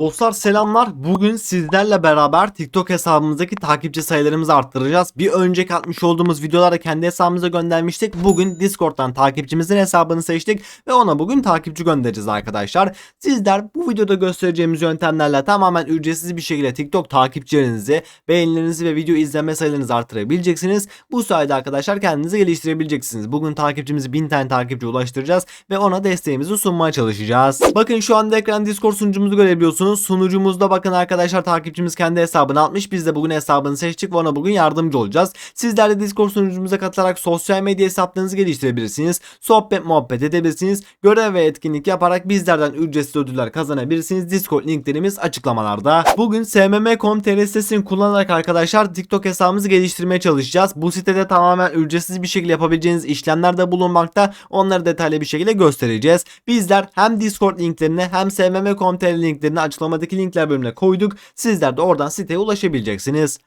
Dostlar selamlar. Bugün sizlerle beraber TikTok hesabımızdaki takipçi sayılarımızı arttıracağız. Bir önceki atmış olduğumuz videolarda kendi hesabımıza göndermiştik. Bugün Discord'dan takipçimizin hesabını seçtik ve ona bugün takipçi göndereceğiz arkadaşlar. Sizler bu videoda göstereceğimiz yöntemlerle tamamen ücretsiz bir şekilde TikTok takipçilerinizi, beğenilerinizi ve video izleme sayılarınızı arttırabileceksiniz. Bu sayede arkadaşlar kendinizi geliştirebileceksiniz. Bugün takipçimizi 1000 tane takipçi ulaştıracağız ve ona desteğimizi sunmaya çalışacağız. Bakın şu anda ekran Discord sunucumuzu görebiliyorsunuz. Sunucumuzda bakın arkadaşlar takipçimiz kendi hesabını atmış. Biz de bugün hesabını seçtik ve ona bugün yardımcı olacağız. Sizler de Discord sunucumuza katılarak sosyal medya hesaplarınızı geliştirebilirsiniz. Sohbet muhabbet edebilirsiniz. Görev ve etkinlik yaparak bizlerden ücretsiz ödüller kazanabilirsiniz. Discord linklerimiz açıklamalarda. Bugün smm.com.tr sitesini kullanarak arkadaşlar TikTok hesabımızı geliştirmeye çalışacağız. Bu sitede tamamen ücretsiz bir şekilde yapabileceğiniz işlemler de bulunmakta. Onları detaylı bir şekilde göstereceğiz. Bizler hem Discord linklerini hem smm.com.tr linklerini açıklamadaki linkler bölümüne koyduk. Sizler de oradan siteye ulaşabileceksiniz.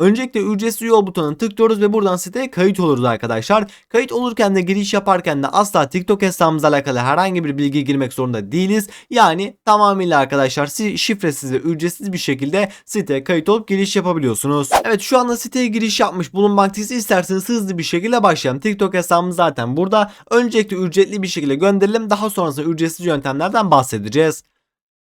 Öncelikle ücretsiz yol butonuna tıklıyoruz ve buradan siteye kayıt oluruz arkadaşlar. Kayıt olurken de giriş yaparken de asla TikTok hesabımızla alakalı herhangi bir bilgi girmek zorunda değiliz. Yani tamamıyla arkadaşlar si- şifresiz ve ücretsiz bir şekilde siteye kayıt olup giriş yapabiliyorsunuz. Evet şu anda siteye giriş yapmış bulunmaktayız. İsterseniz hızlı bir şekilde başlayalım. TikTok hesabımız zaten burada. Öncelikle ücretli bir şekilde gönderelim. Daha sonrasında ücretsiz yöntemlerden bahsedeceğiz.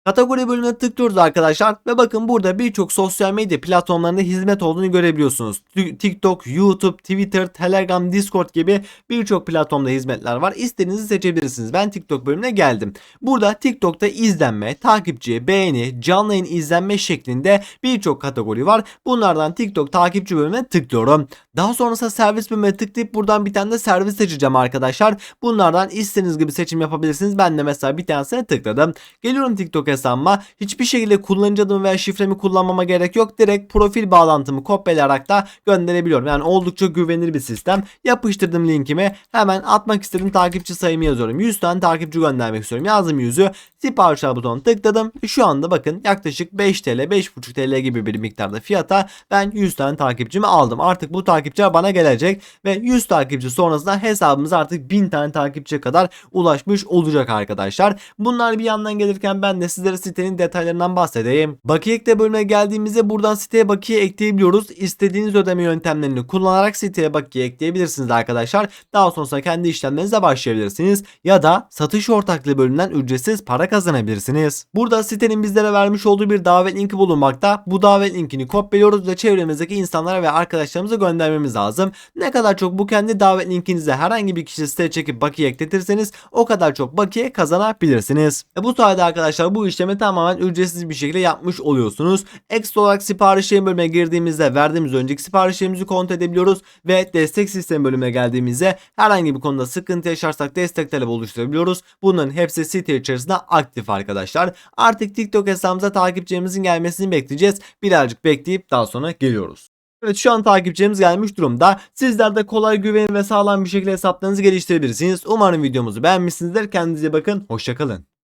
Kategori bölümüne tıklıyoruz arkadaşlar ve bakın burada birçok sosyal medya platformlarında hizmet olduğunu görebiliyorsunuz. TikTok, YouTube, Twitter, Telegram, Discord gibi birçok platformda hizmetler var. İstediğinizi seçebilirsiniz. Ben TikTok bölümüne geldim. Burada TikTok'ta izlenme, takipçi, beğeni, canlı yayın izlenme şeklinde birçok kategori var. Bunlardan TikTok takipçi bölümüne tıklıyorum. Daha sonrasında servis bölümüne tıklayıp buradan bir tane de servis seçeceğim arkadaşlar. Bunlardan istediğiniz gibi seçim yapabilirsiniz. Ben de mesela bir tanesine tıkladım. Geliyorum TikTok hesabıma. Hiçbir şekilde kullanıcı adımı veya şifremi kullanmama gerek yok. Direkt profil bağlantımı kopyalayarak da gönderebiliyorum. Yani oldukça güvenilir bir sistem. Yapıştırdım linkimi. Hemen atmak istediğim takipçi sayımı yazıyorum. 100 tane takipçi göndermek istiyorum. Yazdım 100'ü. Sipariş al butonuna tıkladım. Şu anda bakın yaklaşık 5 TL, 5,5 TL gibi bir miktarda fiyata ben 100 tane takipçimi aldım. Artık bu takipçiler bana gelecek ve 100 takipçi sonrasında hesabımız artık 1000 tane takipçiye kadar ulaşmış olacak arkadaşlar. Bunlar bir yandan gelirken ben de sizlere sitenin detaylarından bahsedeyim. Bakiye ekle bölümüne geldiğimizde buradan siteye bakiye ekleyebiliyoruz. İstediğiniz ödeme yöntemlerini kullanarak siteye bakiye ekleyebilirsiniz arkadaşlar. Daha sonrasında kendi işlemlerinize başlayabilirsiniz. Ya da satış ortaklığı bölümünden ücretsiz para kazanabilirsiniz. Burada sitenin bizlere vermiş olduğu bir davet linki bulunmakta. Bu davet linkini kopyalıyoruz ve çevremizdeki insanlara ve arkadaşlarımıza göndermemiz lazım. Ne kadar çok bu kendi davet linkinize herhangi bir kişi siteye çekip bakiye ekletirseniz o kadar çok bakiye kazanabilirsiniz. E bu sayede arkadaşlar bu işlemi tamamen ücretsiz bir şekilde yapmış oluyorsunuz. Ekstra olarak siparişlerin bölümüne girdiğimizde verdiğimiz önceki siparişlerimizi kontrol edebiliyoruz ve destek sistemi bölümüne geldiğimizde herhangi bir konuda sıkıntı yaşarsak destek talebi oluşturabiliyoruz. Bunların hepsi site içerisinde aktif arkadaşlar. Artık TikTok hesabımıza takipçilerimizin gelmesini bekleyeceğiz. Birazcık bekleyip daha sonra geliyoruz. Evet şu an takipçilerimiz gelmiş durumda. Sizler de kolay, güvenli ve sağlam bir şekilde hesaplarınızı geliştirebilirsiniz. Umarım videomuzu beğenmişsinizdir. Kendinize bakın. Hoşçakalın.